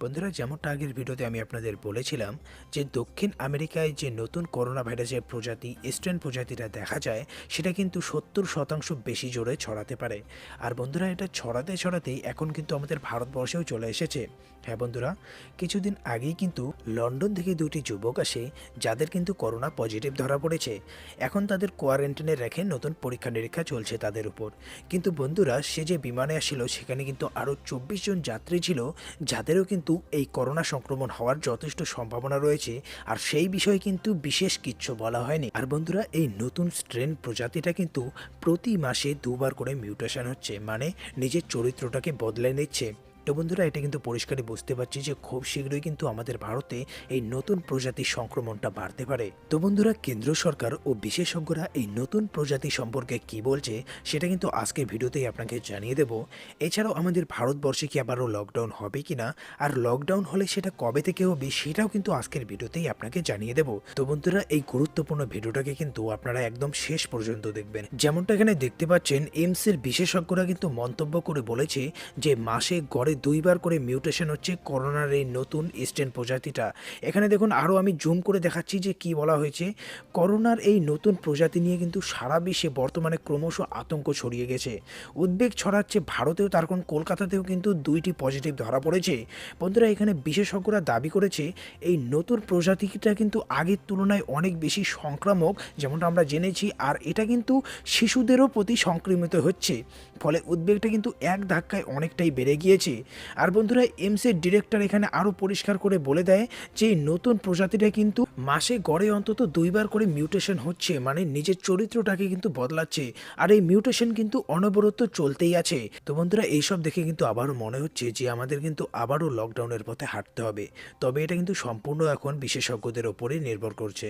বন্ধুরা, যেমনটা আগের ভিডিওতে আমি আপনাদের বলেছিলাম যে দক্ষিণ আমেরিকায় যে নতুন করোনা ভাইরাসের প্রজাতি স্ট্রেন প্রজাতিটা দেখা যায়, সেটা কিন্তু সত্তর শতাংশ বেশি জোরে ছড়াতে পারে। আর বন্ধুরা, এটা ছড়াতে ছড়াতেই এখন কিন্তু আমাদের ভারতবর্ষেও চলে এসেছে। হ্যাঁ বন্ধুরা, কিছুদিন আগেই কিন্তু লন্ডন থেকে দুটি যুবক আসে, যাদের কিন্তু করোনা পজিটিভ ধরা পড়েছে। এখন তাদের কোয়ারেন্টাইনে রেখে নতুন পরীক্ষা নিরীক্ষা চলছে তাদের উপর। কিন্তু বন্ধুরা, সে যে বিমানে আসছিল সেখানে কিন্তু আরও চব্বিশ জন যাত্রী ছিল, যাদেরও কিন্তু এই করোনা সংক্রমণ হওয়ার যথেষ্ট সম্ভাবনা রয়েছে, আর সেই বিষয়ে কিন্তু বিশেষ কিচ্ছু বলা হয়নি। আর বন্ধুরা, এই নতুন স্ট্রেন প্রজাতিটা কিন্তু প্রতি মাসে দুবার করে মিউটেশন হচ্ছে মানে নিজের চরিত্রটাকে বদলে নিচ্ছে। তো বন্ধুরা, এটা কিন্তু পরিষ্কারই বুঝতে পারছি যে খুব শীঘ্রই কিন্তু আমাদের ভারতে এই নতুন প্রজাতির সংক্রমণটা বাড়তে পারে। তো বন্ধুরা, কেন্দ্র সরকার ও বিশেষজ্ঞরা এই নতুন প্রজাতি সম্পর্কে কি বলছে সেটা কিন্তু আজকে ভিডিওতেই আপনাকে জানিয়ে দেব। এছাড়াও আমাদের ভারতবর্ষে কি আবারও লকডাউন হবে কিনা আর লকডাউন হলে সেটা কবে থেকে হবে সেটাও কিন্তু আজকের ভিডিওতেই আপনাকে জানিয়ে দেব। তো বন্ধুরা, এই গুরুত্বপূর্ণ ভিডিওটাকে কিন্তু আপনারা একদম শেষ পর্যন্ত দেখবেন। যেমনটা এখানে দেখতে পাচ্ছেন এইমস এর বিশেষজ্ঞরা কিন্তু মন্তব্য করে বলেছে যে মাসে গড়ে দুইবার করে মিউটেশন হচ্ছে করোনার এই নতুন স্টেন প্রজাতিটা। এখানে দেখুন আরও আমি জুম করে দেখাচ্ছি যে কি বলা হয়েছে। করোনার এই নতুন প্রজাতি নিয়ে কিন্তু সারা বিশ্বে বর্তমানে ক্রমশ আতঙ্ক ছড়িয়ে গেছে। উদ্বেগ ছড়াচ্ছে ভারতেও, তার কোন কলকাতাতেও কিন্তু দুইটি পজিটিভ ধরা পড়েছে। বন্ধুরা, এখানে বিশেষজ্ঞরা দাবি করেছে, এই নতুন প্রজাতিটা কিন্তু আগের তুলনায় অনেক বেশি সংক্রামক, যেমনটা আমরা জেনেছি, আর এটা কিন্তু শিশুদেরও প্রতি সংক্রমিত হচ্ছে। ফলে উদ্বেগটা কিন্তু এক ধাক্কায় অনেকটাই বেড়ে গিয়েছে। আর বন্ধুরা এমসের ডিরেক্টর এখানে আরও পরিষ্কার করে বলে দেয় যে নতুন প্রজাতিটা কিন্তু মাসে গড়ে অন্তত দুইবার করে মিউটেশন হচ্ছে মানে নিজের চরিত্রটাকে কিন্তু বদলাচ্ছে। আর এই মিউটেশন কিন্তু অনবরত চলতেই আছে। তো বন্ধুরা, এইসব দেখে কিন্তু আবারও মনে হচ্ছে যে, আমাদের কিন্তু আবারও লকডাউনের পথে হাঁটতে হবে। তবে এটা কিন্তু সম্পূর্ণ এখন বিশেষজ্ঞদের ওপরেই নির্ভর করছে।